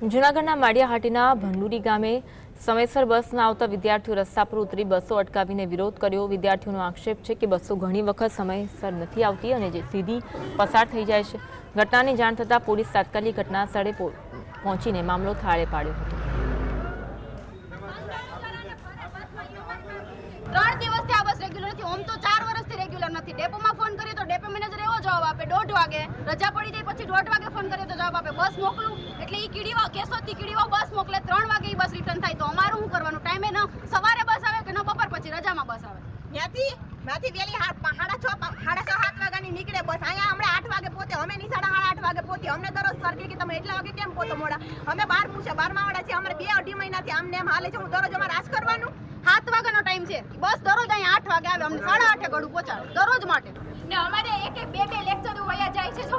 જૂનાગઢના માળિયાહાટીના ભંડુરી ગામે સમયસર બસ ન આવતા વિદ્યાર્થીઓ રસ્તા પર ઉતરી બસો અટકાવીને વિરોધ કર્યો. વિદ્યાર્થીઓનો આક્ષેપ છે કે બસો ઘણી વખત સમયસર નથી આવતી અને જે સીધી પસાર થઈ જાય છે. ઘટનાની જાણ થતાં પોલીસ તાત્કાલિક ઘટના સ્થળે પહોંચીને મામલો થાળે પાડ્યો હતો. ત્રણ દિવસથી આ બસ રેગ્યુલર તો ચાર વર્ષથી રેગ્યુલર નથી. ડેપોમાં ફોન કરીએ તો ડેપો મેનેજર એવો જવાબ આપે. દોઢ વાગે રજા પડી જાય પછી દોઢ વાગે ફોન કરીએ તો જવાબ આપે. બસ મોકલું. એટલે એ કીડીવા કેશોદથી કીડીવા બસ મોકલે ત્રણ વાગે એ બસ રિટર્ન થાય. તો અમારું શું કરવાનું? ટાઈમે ન સવારે બસ આવે કે ન બપોર પછી રજામાં બસ આવે? ત્યાંથી ત્યાંથી વેલી હા- સાડા છ સાડા છ સાત વાગ્યાની નીકળે બસ. અહીંયા હમણાં આઠ વાગે પોતે અમે ની સાડા સાડા આઠ વાગે પોતે અમને દરરોજ સર કે તમે એટલા વાગે કેમ પોતો મોડા? અમે બાર પૂછે બારમા વાળા છે અમારે બે અઢી મહિનાથી આમને એમ હાલે છે હું દરરોજ અમારે આશ કરવાનું? સાત વાગ્યાનો ટાઈમ છે. બસ દરરોજ અહીંયા આઠ વાગે આવે અમને સાડા આઠે ગળું પહોંચાડે દરરોજ માટે. ને અમારે એક એક બે બે લેક્ચર વયા જાય છે જો